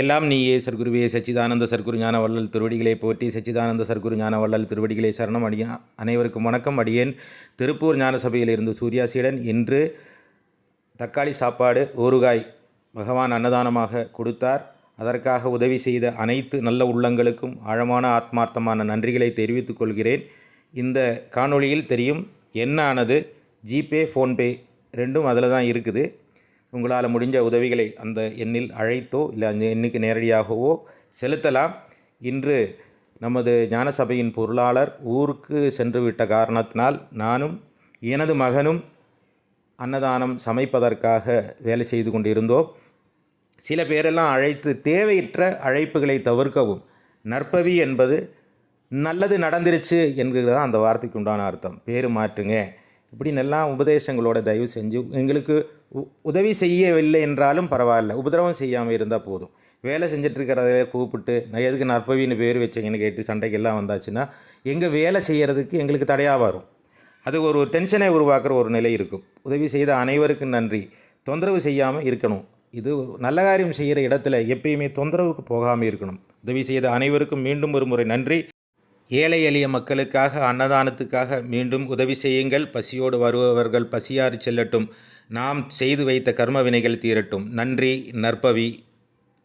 எல்லாம் நீயே சர்க்குருவே சச்சிதானந்த சர்க்குரு ஞான வள்ளல் திருவடிகளை போற்றி சச்சிதானந்த சர்க்குரு ஞான வள்ளல் திருவடிகளை சரணம். அடிய அனைவருக்கும் வணக்கம். அடியேன் திருப்பூர் ஞான சபையில் இருந்து சூர்யாசியுடன் இன்று தக்காளி சாப்பாடு ஊறுகாய் பகவான் அன்னதானமாக கொடுத்தார். அதற்காக உதவி செய்த அனைத்து நல்ல உள்ளங்களுக்கும் ஆழமான ஆத்மார்த்தமான நன்றிகளை தெரிவித்துக் கொள்கிறேன். இந்த காணொளியில் தெரியும் என்ன ஆனது ஜிபே ஃபோன்பே ரெண்டும் அதில் தான் இருக்குது. உங்களால் முடிஞ்ச உதவிகளை அந்த எண்ணில் அழைத்தோ இல்லை அந்த எண்ணுக்கு நேரடியாகவோ செலுத்தலாம். இன்று நமது ஞானசபையின் பொருளாளர் ஊருக்கு சென்று விட்ட காரணத்தினால் நானும் எனது மகனும் அன்னதானம் சமைப்பதற்காக வேலை செய்து கொண்டிருந்தோம். சில பேரெல்லாம் அழைத்து தேவையற்ற அழைப்புகளை தவிர்க்கவும் நற்பவி என்பது நல்லது நடந்துருச்சு என்கிறது தான் அந்த வார்த்தைக்கு உண்டான அர்த்தம். பேர் மாற்றுங்க. இப்படின்னு எல்லாம் உபதேசங்களோட தயவு செஞ்சு எங்களுக்கு உதவி செய்யவில்லை என்றாலும் பரவாயில்ல. உபதிரவம் செய்யாமல் இருந்தால் போதும். வேலை செஞ்சுட்டு இருக்கிறத கூப்பிட்டு நான் எதுக்கு நற்பவின்னு பேர் வச்சீங்கன்னு கேட்டு சண்டைக்கெல்லாம் வந்தாச்சுன்னா எங்கள் வேலை செய்கிறதுக்கு எங்களுக்கு தடையாக வரும். அது ஒரு டென்ஷனை உருவாக்குற ஒரு நிலை இருக்கும். உதவி செய்த அனைவருக்கும் நன்றி. தொந்தரவு செய்யாமல் இருக்கணும். இது நல்ல காரியம் செய்கிற இடத்துல எப்பயுமே தொந்தரவுக்கு போகாமல் இருக்கணும். உதவி செய்த அனைவருக்கும் மீண்டும் ஒரு முறை நன்றி. ஏழை எளிய மக்களுக்காக அன்னதானத்துக்காக மீண்டும் உதவி செய்யுங்கள். பசியோடு வருபவர்கள் பசியாறு செல்லட்டும். நாம் செய்து வைத்த கர்ம வினைகள் தீரட்டும். நன்றி நற்பவி.